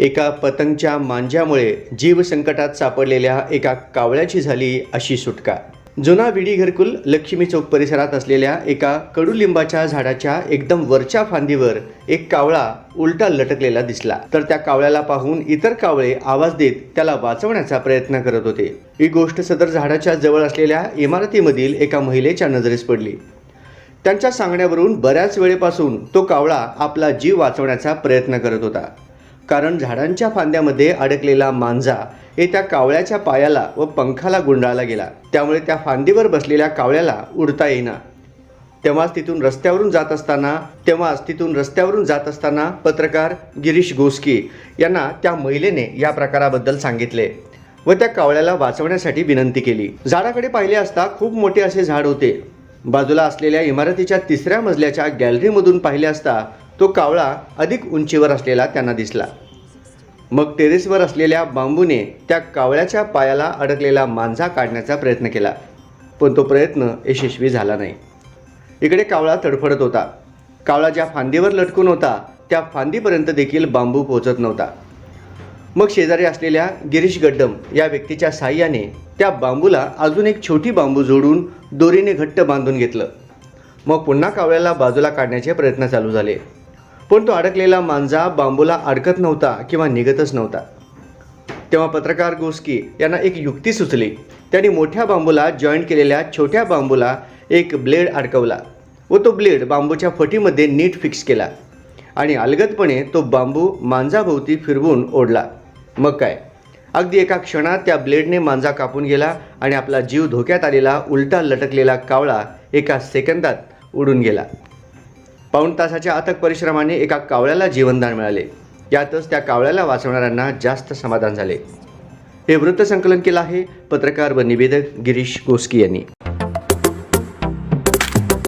एका पतंगच्या मांज्यामुळे जीव संकटात सापडलेल्या एका कावळ्याची झाली अशी सुटका. जुना विडी घरकुल लक्ष्मी चौक परिसरात असलेल्या एका कडुलिंबाच्या झाडाच्या एकदम वरच्या फांदीवर एक कावळा उलटा लटकलेला दिसला. तर त्या कावळ्याला पाहून इतर कावळे आवाज देत त्याला वाचवण्याचा प्रयत्न करत होते. ही गोष्ट सदर झाडाच्या जवळ असलेल्या इमारतीमधील एका महिलेच्या नजरेस पडली. त्यांच्या सांगण्यावरून बऱ्याच वेळेपासून तो कावळा आपला जीव वाचवण्याचा प्रयत्न करत होता. कारण झाडांच्या फांद्यामध्ये अडकलेला मांजा हे त्या कावळ्याच्या पायाला व पंखाला गुंडाळला गेला. त्यामुळे त्या फांदीवर बसलेल्या कावळ्याला उडता येईना. तेव्हाच तिथून रस्त्यावरून जात असताना तेव्हाच तिथून रस्त्यावरून जात असताना पत्रकार गिरीश गोस्की यांना त्या महिलेने या प्रकाराबद्दल सांगितले व त्या कावळ्याला वाचवण्यासाठी विनंती केली. झाडाकडे पाहिले असता खूप मोठे असे झाड होते. बाजूला असलेल्या इमारतीच्या तिसऱ्या मजल्याच्या गॅलरीमधून पाहिले असता तो कावळा अधिक उंचीवर असलेला त्यांना दिसला. मग टेरेसवर असलेल्या बांबूने त्या कावळ्याच्या पायाला अडकलेला मांजा काढण्याचा प्रयत्न केला. पण तो प्रयत्न यशस्वी झाला नाही. इकडे कावळा तडफडत होता. कावळा ज्या फांदीवर लटकून होता त्या फांदीपर्यंत देखील बांबू पोहोचत नव्हता. मग शेजारी असलेल्या गिरीश गड्डम या व्यक्तीच्या साह्याने त्या बांबूला अजून एक छोटी बांबू जोडून दोरीने घट्ट बांधून घेतलं. मग पुन्हा कावळ्याला बाजूला काढण्याचे प्रयत्न चालू झाले. पण तो अडकलेला मांजा बांबूला अडकत नव्हता किंवा निघतच नव्हता. तेव्हा पत्रकार गोस्की यांना एक युक्ती सुचली. त्यांनी मोठ्या बांबूला जॉईंट केलेल्या छोट्या बांबूला एक ब्लेड अडकवला व तो ब्लेड बांबूच्या फटीमध्ये नीट फिक्स केला आणि अलगदपणे तो बांबू मांजाभोवती फिरवून ओढला. मग काय? अगदी एका क्षणात त्या ब्लेडने मांजा कापून गेला आणि आपला जीव धोक्यात आलेला उलटा लटकलेला कावळा एका सेकंदात उडून गेला. पाऊण तासाच्या अथक परिश्रमाने एका कावळ्याला जीवनदान मिळाले. यातच त्या कावळ्याला वाचवणाऱ्यांना जास्त समाधान झाले. हे वृत्तसंकलन केलं आहे पत्रकार व निवेदक गिरीश गोस्की यांनी.